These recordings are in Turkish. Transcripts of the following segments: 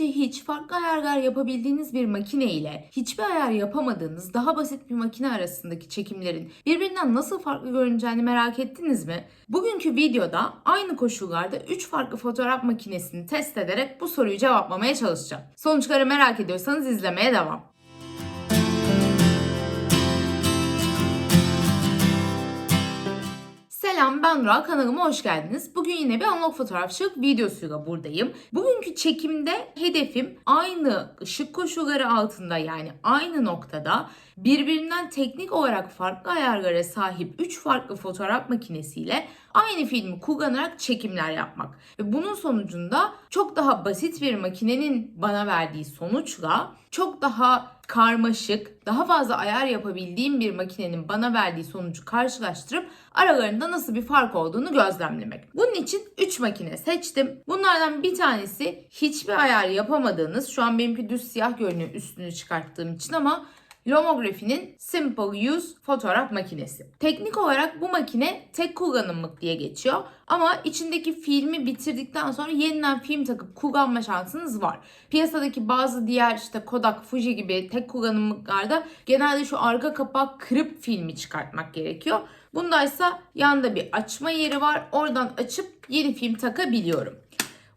önce hiç farklı ayarlar yapabildiğiniz bir makine ile hiçbir ayar yapamadığınız daha basit bir makine arasındaki çekimlerin birbirinden nasıl farklı görüneceğini merak ettiniz mi? Bugünkü videoda aynı koşullarda 3 farklı fotoğraf makinesini test ederek bu soruyu cevaplamaya çalışacağım. Sonuçları merak ediyorsanız izlemeye devam. Selam ben Ra kanalıma hoş geldiniz. Bugün yine bir analog fotoğrafçılık videosuyla buradayım. Bugünkü çekimde hedefim aynı ışık koşulları altında yani aynı noktada birbirinden teknik olarak farklı ayarlara sahip 3 farklı fotoğraf makinesiyle aynı filmi kullanarak çekimler yapmak. Ve bunun sonucunda çok daha basit bir makinenin bana verdiği sonuçla çok daha karmaşık, daha fazla ayar yapabildiğim bir makinenin bana verdiği sonucu karşılaştırıp aralarında nasıl bir fark olduğunu gözlemlemek. Bunun için 3 makine seçtim. Bunlardan bir tanesi hiçbir ayar yapamadığınız, şu an benimki düz siyah görünüyor üstünü çıkarttığım için ama Lomography'nin Simple Use fotoğraf makinesi. Teknik olarak bu makine tek kullanımlık diye geçiyor. Ama içindeki filmi bitirdikten sonra yeniden film takıp kullanma şansınız var. Piyasadaki bazı diğer işte Kodak, Fuji gibi tek kullanımlıklarda genelde şu arka kapağı kırıp filmi çıkartmak gerekiyor. Bunda ise yanda bir açma yeri var. Oradan açıp yeni film takabiliyorum.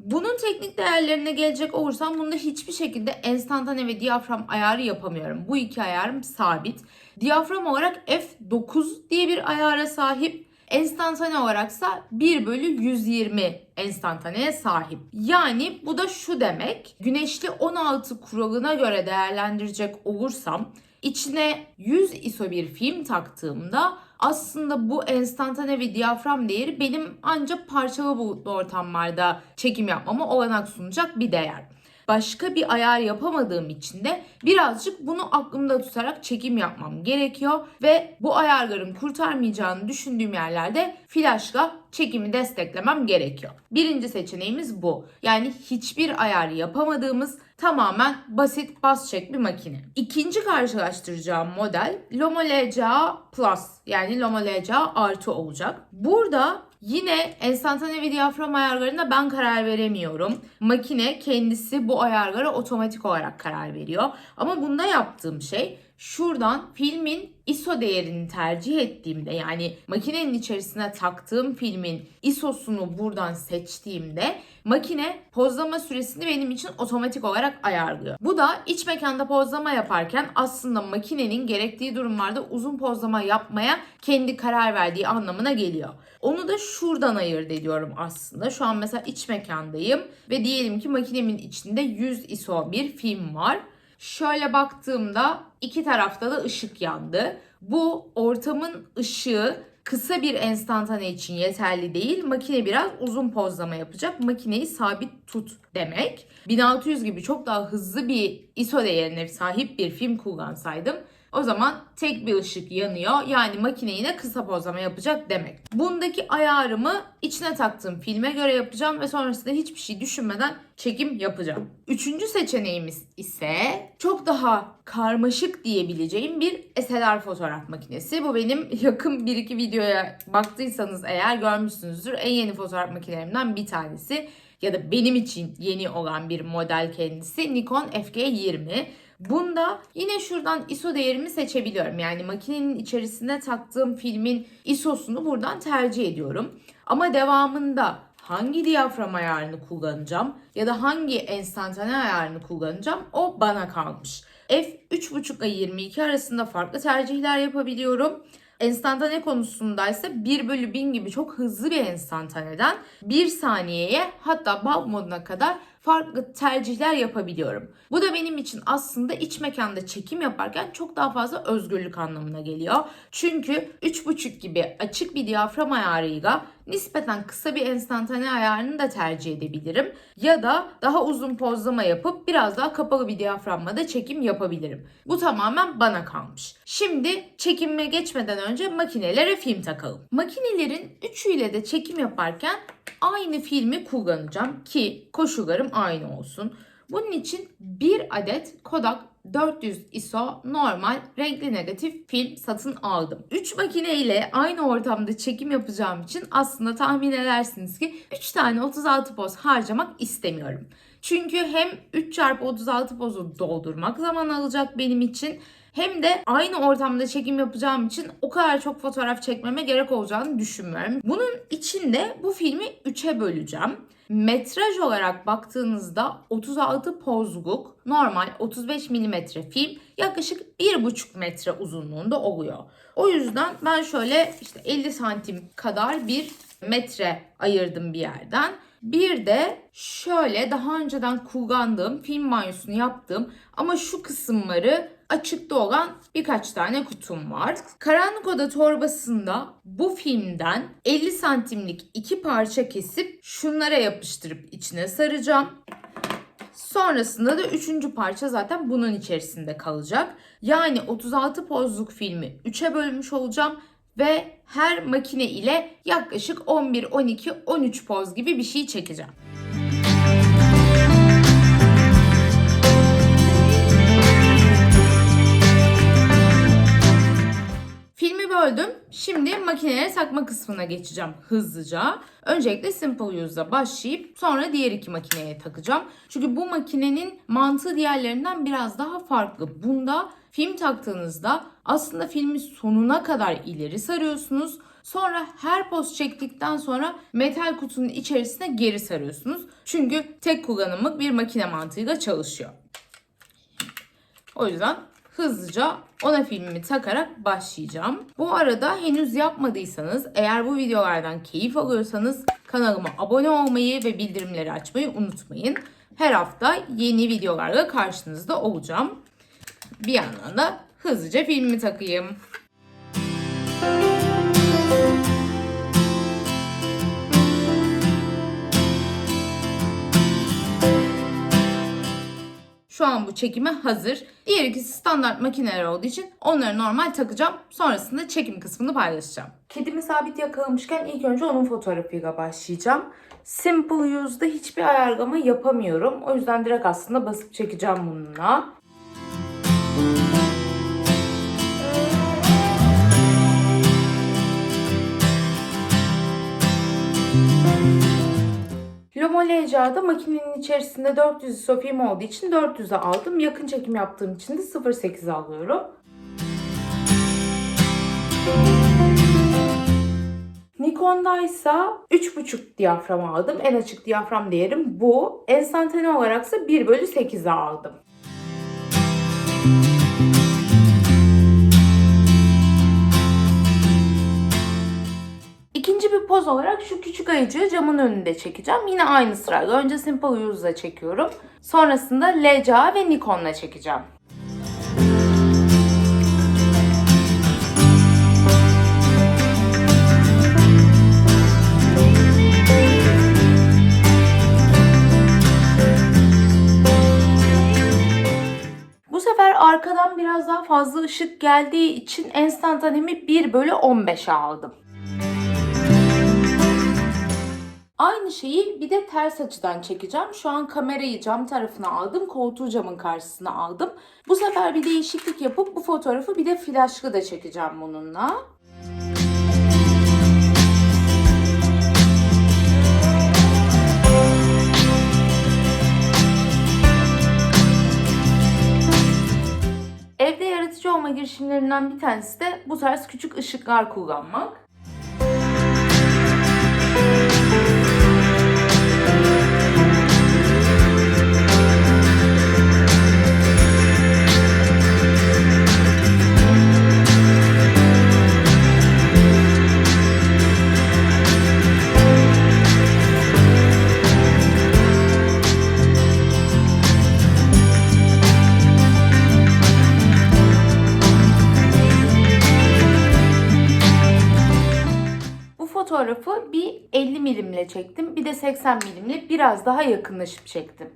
Bunun teknik değerlerine gelecek olursam bunda hiçbir şekilde enstantane ve diyafram ayarı yapamıyorum. Bu iki ayarım sabit. Diyafram olarak f9 diye bir ayara sahip. Enstantane olaraksa 1 bölü 120 enstantaneye sahip. Yani bu da şu demek. Güneşli 16 kuralına göre değerlendirecek olursam içine 100 ISO bir film taktığımda aslında bu enstantane ve diyafram değeri benim ancak parçalı bulutlu ortamlarda çekim yapmama olanak sunacak bir değer. Başka bir ayar yapamadığım için de birazcık bunu aklımda tutarak çekim yapmam gerekiyor ve bu ayarların kurtarmayacağını düşündüğüm yerlerde flaşla çekimi desteklemem gerekiyor. Birinci seçeneğimiz bu. Yani hiçbir ayar yapamadığımız tamamen basit bas çek bir makine. İkinci karşılaştıracağım model Lomo LCA Plus yani Lomo LCA artı olacak. Burada Yine enstantane ve diyafram ayarlarına ben karar veremiyorum. Makine kendisi bu ayarlara otomatik olarak karar veriyor. Ama bunda yaptığım şey şuradan filmin ISO değerini tercih ettiğimde yani makinenin içerisine taktığım filmin ISO'sunu buradan seçtiğimde makine pozlama süresini benim için otomatik olarak ayarlıyor. Bu da iç mekanda pozlama yaparken aslında makinenin gerektiği durumlarda uzun pozlama yapmaya kendi karar verdiği anlamına geliyor. Onu da şuradan ayırt ediyorum aslında. Şu an mesela iç mekandayım ve diyelim ki makinemin içinde 100 ISO bir film var. Şöyle baktığımda iki tarafta da ışık yandı. Bu ortamın ışığı kısa bir enstantane için yeterli değil. Makine biraz uzun pozlama yapacak. Makineyi sabit tut demek. 1600 gibi çok daha hızlı bir ISO değerine sahip bir film kullansaydım o zaman tek bir ışık yanıyor. Yani makine yine kısa pozlama yapacak demek. Bundaki ayarımı içine taktığım filme göre yapacağım ve sonrasında hiçbir şey düşünmeden çekim yapacağım. Üçüncü seçeneğimiz ise çok daha karmaşık diyebileceğim bir SLR fotoğraf makinesi. Bu benim yakın 1-2 videoya baktıysanız eğer görmüşsünüzdür. En yeni fotoğraf makinelerimden bir tanesi ya da benim için yeni olan bir model kendisi Nikon FG20. Bunda yine şuradan ISO değerimi seçebiliyorum. Yani makinenin içerisine taktığım filmin ISO'sunu buradan tercih ediyorum. Ama devamında hangi diyafram ayarını kullanacağım ya da hangi enstantane ayarını kullanacağım o bana kalmış. F3.5 ile 22 arasında farklı tercihler yapabiliyorum. Enstantane konusundaysa 1 bölü 1000 gibi çok hızlı bir enstantaneden 1 saniyeye hatta bulb moduna kadar farklı tercihler yapabiliyorum. Bu da benim için aslında iç mekanda çekim yaparken çok daha fazla özgürlük anlamına geliyor. Çünkü 3.5 gibi açık bir diyafram ayarıyla nispeten kısa bir enstantane ayarını da tercih edebilirim. Ya da daha uzun pozlama yapıp biraz daha kapalı bir diyaframla çekim yapabilirim. Bu tamamen bana kalmış. Şimdi çekime geçmeden önce makinelere film takalım. Makinelerin üçüyle de çekim yaparken aynı filmi kullanacağım ki koşullarım aynı olsun. Bunun için bir adet Kodak 400 ISO normal renkli negatif film satın aldım. 3 makine ile aynı ortamda çekim yapacağım için aslında tahmin edersiniz ki 3 tane 36 poz harcamak istemiyorum. Çünkü hem 3x36 pozu doldurmak zaman alacak benim için hem de aynı ortamda çekim yapacağım için o kadar çok fotoğraf çekmeme gerek olacağını düşünmüyorum. Bunun için de bu filmi 3'e böleceğim. Metraj olarak baktığınızda 36 pozluk normal 35 mm film yaklaşık 1,5 metre uzunluğunda oluyor. O yüzden ben şöyle işte 50 santim kadar bir metre ayırdım bir yerden. Bir de şöyle daha önceden kullandığım film banyosunu yaptığım ama şu kısımları açıkta olan birkaç tane kutum var. Karanlık Oda torbasında bu filmden 50 santimlik iki parça kesip şunlara yapıştırıp içine saracağım. Sonrasında da üçüncü parça zaten bunun içerisinde kalacak. Yani 36 pozluk filmi 3'e bölmüş olacağım ve her makine ile yaklaşık 11, 12, 13 poz gibi bir şey çekeceğim. Filmi böldüm. Şimdi makinelere takma kısmına geçeceğim hızlıca. Öncelikle Simple Use'da başlayıp sonra diğer iki makineye takacağım. Çünkü bu makinenin mantığı diğerlerinden biraz daha farklı. Bunda film taktığınızda aslında filmi sonuna kadar ileri sarıyorsunuz. Sonra her poz çektikten sonra metal kutunun içerisine geri sarıyorsunuz. Çünkü tek kullanımlık bir makine mantığıyla çalışıyor. O yüzden hızlıca ona filmimi takarak başlayacağım. Bu arada henüz yapmadıysanız eğer bu videolardan keyif alıyorsanız kanalıma abone olmayı ve bildirimleri açmayı unutmayın. Her hafta yeni videolarla karşınızda olacağım. Bir yandan da hızlıca filmimi takayım. Şu an bu çekime hazır. Diğer ikisi standart makineler olduğu için onları normal takacağım. Sonrasında çekim kısmını paylaşacağım. Kedimi sabit yakalamışken ilk önce onun fotoğrafıyla başlayacağım. Simple Use'da hiçbir ayarlama yapamıyorum. O yüzden direkt aslında basıp çekeceğim bununla. Lomo LCA'da makinenin içerisinde 400 ISO film olduğu için 400'e aldım. Yakın çekim yaptığım için de 0.8 alıyorum. Nikon'da ise 3.5 diyafram aldım. En açık diyafram değerim bu. Enstantane olarak ise 1 bölü 8'e aldım. İkinci bir poz olarak şu küçük ayıcığı camın önünde çekeceğim. Yine aynı sırayla. Önce Simple Use'la çekiyorum. Sonrasında LCA ve Nikon'la çekeceğim. Arkadan biraz daha fazla ışık geldiği için enstantanemi 1 bölü 15'e aldım. Aynı şeyi bir de ters açıdan çekeceğim. Şu an kamerayı cam tarafına aldım. Koltuğu camın karşısına aldım. Bu sefer bir değişiklik yapıp bu fotoğrafı bir de flaşlı da çekeceğim bununla. Evde yaratıcı olma girişimlerinden bir tanesi de bu tarz küçük ışıklar kullanmak. 180 milimle biraz daha yakınlaşıp çektim.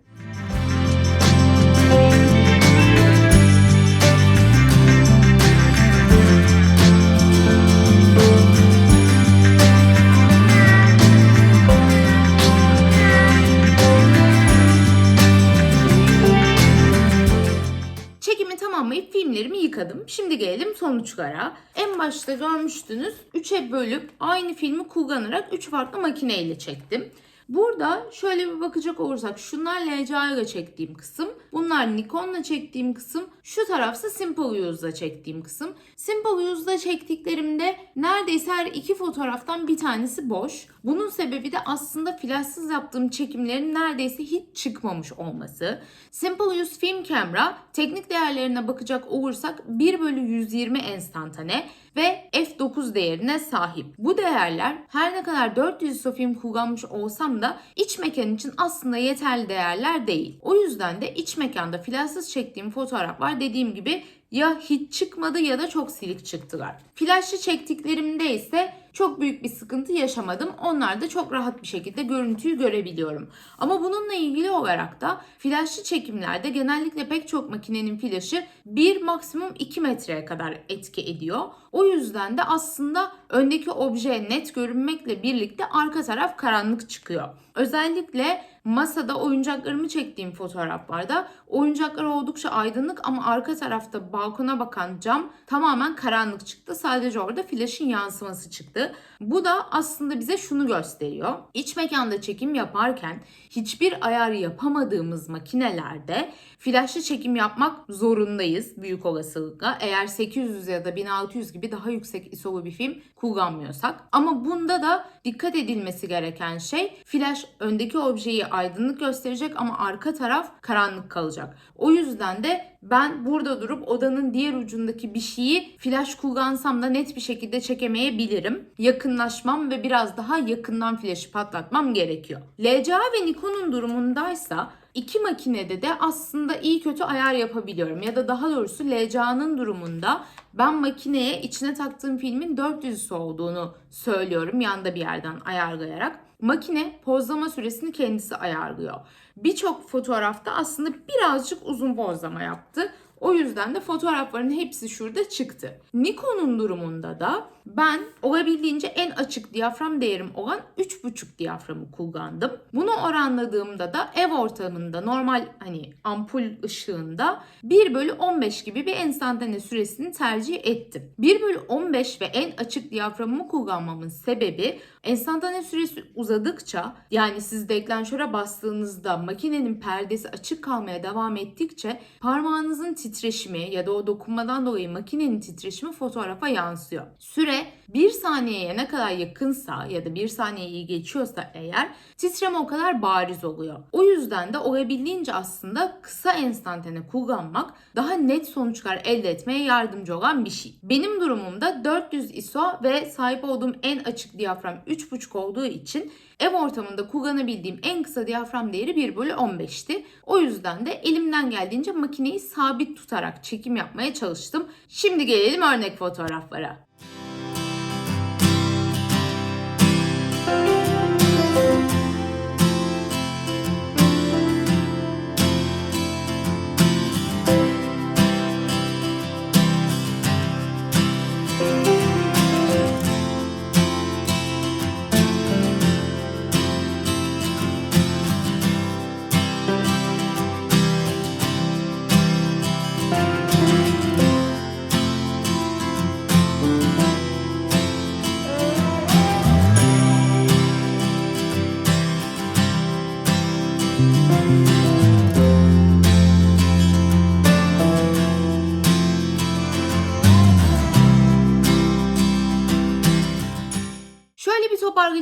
Çekimi tamamlayıp filmlerimi yıkadım. Şimdi gelelim sonuçlara. En başta görmüştünüz 3'e bölüp aynı filmi kullanarak 3 farklı makineyle çektim. Burada şöyle bir bakacak olursak şunlar LCA çektiğim kısım. Bunlar Nikon'la çektiğim kısım. Şu tarafsa Simple Use'la çektiğim kısım. Simple Use'la çektiklerimde neredeyse her iki fotoğraftan bir tanesi boş. Bunun sebebi de aslında flashsız yaptığım çekimlerin neredeyse hiç çıkmamış olması. Simple Use Film Camera teknik değerlerine bakacak olursak 1 bölü 120 enstantane ve f9 değerine sahip. Bu değerler her ne kadar 400 ISO film kullanmış olsam da iç mekan için aslında yeterli değerler değil. O yüzden de iç mekanda flashsız çektiğim fotoğraflar dediğim gibi ya hiç çıkmadı ya da çok silik çıktılar. Flashlı çektiklerimde ise çok büyük bir sıkıntı yaşamadım. Onlar da çok rahat bir şekilde görüntüyü görebiliyorum. Ama bununla ilgili olarak da flashlı çekimlerde genellikle pek çok makinenin flaşı 1 maksimum 2 metreye kadar etki ediyor. O yüzden de aslında öndeki obje net görünmekle birlikte arka taraf karanlık çıkıyor. Özellikle masada oyuncaklarımı çektiğim fotoğraflarda oyuncaklar oldukça aydınlık ama arka tarafta balkona bakan cam tamamen karanlık çıktı. Sadece orada flaşın yansıması çıktı. Bu da aslında bize şunu gösteriyor. İç mekanda çekim yaparken hiçbir ayar yapamadığımız makinelerde flaşlı çekim yapmak zorundayız büyük olasılıkla. Eğer 800 ya da 1600 gibi daha yüksek ISO'lu bir film kullanmıyorsak. Ama bunda da dikkat edilmesi gereken şey flash öndeki objeyi aydınlık gösterecek ama arka taraf karanlık kalacak. O yüzden de ben burada durup odanın diğer ucundaki bir şeyi flash kullansam da net bir şekilde çekemeyebilirim. Yakınlaşmam ve biraz daha yakından flaşı patlatmam gerekiyor. LCA ve Nikon'un durumundaysa iki makinede de aslında iyi kötü ayar yapabiliyorum. Ya da daha doğrusu LCA'nın durumunda ben makineye içine taktığım filmin 400 olduğunu söylüyorum yanda bir yerden ayarlayarak. Makine pozlama süresini kendisi ayarlıyor. Birçok fotoğrafta aslında birazcık uzun pozlama yaptı. O yüzden de fotoğrafların hepsi şurada çıktı. Nikon'un durumunda da ben olabildiğince en açık diyafram değerim olan 3.5 diyaframı kullandım. Bunu oranladığımda da ev ortamında normal hani ampul ışığında 1 bölü 15 gibi bir enstantane süresini tercih ettim. 1 bölü 15 ve en açık diyaframımı kullanmamın sebebi enstantane süresi uzadıkça yani siz deklanşöre bastığınızda makinenin perdesi açık kalmaya devam ettikçe parmağınızın titreşimi ya da o dokunmadan dolayı makinenin titreşimi fotoğrafa yansıyor. Süre 1 saniyeye ne kadar yakınsa ya da 1 saniyeyi geçiyorsa eğer titreme o kadar bariz oluyor. O yüzden de olabildiğince aslında kısa enstantane kullanmak daha net sonuçlar elde etmeye yardımcı olan bir şey. Benim durumumda 400 ISO ve sahip olduğum en açık diyafram 3.5 olduğu için ev ortamında kullanabildiğim en kısa diyafram değeri 1 bölü 15'ti. O yüzden de elimden geldiğince makineyi sabit tutarak çekim yapmaya çalıştım. Şimdi gelelim örnek fotoğraflara.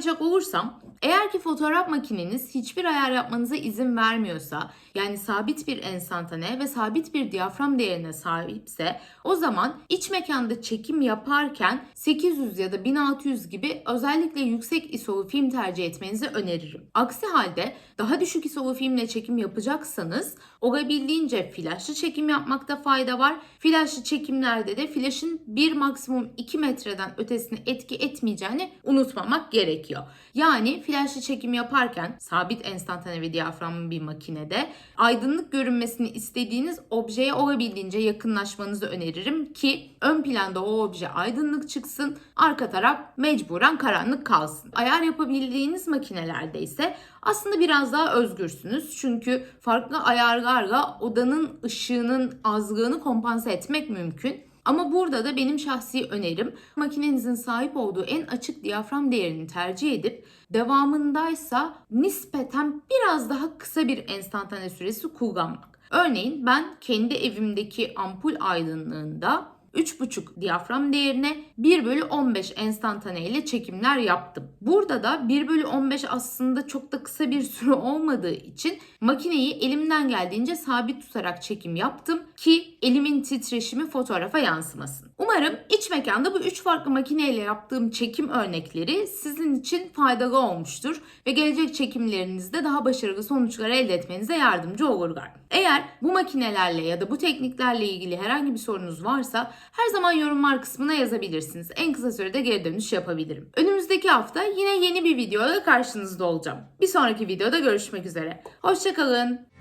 Toparlayacak olursam, fotoğraf makineniz hiçbir ayar yapmanıza izin vermiyorsa, yani sabit bir enstantane ve sabit bir diyafram değerine sahipse, o zaman iç mekanda çekim yaparken 800 ya da 1600 gibi özellikle yüksek ISO'lu film tercih etmenizi öneririm. Aksi halde daha düşük ISO'lu filmle çekim yapacaksanız olabildiğince flaşlı çekim yapmakta fayda var. Flaşlı çekimlerde de flaşın 1 maksimum 2 metreden ötesine etki etmeyeceğini unutmamak gerekiyor. Yani flaşlı çekim yaparken sabit enstantane ve diyaframlı bir makinede aydınlık görünmesini istediğiniz objeye olabildiğince yakınlaşmanızı öneririm ki ön planda o obje aydınlık çıksın, arka taraf mecburen karanlık kalsın. Ayar yapabildiğiniz makinelerde ise aslında biraz daha özgürsünüz. Çünkü farklı ayarlarla odanın ışığının azlığını kompanse etmek mümkün. Ama burada da benim şahsi önerim makinenizin sahip olduğu en açık diyafram değerini tercih edip devamındaysa nispeten biraz daha kısa bir enstantane süresi kullanmak. Örneğin ben kendi evimdeki ampul aydınlığında 3.5 diyafram değerine 1 bölü 15 enstantane ile çekimler yaptım. Burada da 1 bölü 15 aslında çok da kısa bir süre olmadığı için makineyi elimden geldiğince sabit tutarak çekim yaptım ki elimin titreşimi fotoğrafa yansımasın. Umarım iç mekanda bu 3 farklı makineyle yaptığım çekim örnekleri sizin için faydalı olmuştur ve gelecek çekimlerinizde daha başarılı sonuçlar elde etmenize yardımcı olurlar. Eğer bu makinelerle ya da bu tekniklerle ilgili herhangi bir sorunuz varsa her zaman yorumlar kısmına yazabilirsiniz. En kısa sürede geri dönüş yapabilirim. Önümüzdeki hafta yine yeni bir videoyla karşınızda olacağım. Bir sonraki videoda görüşmek üzere. Hoşçakalın.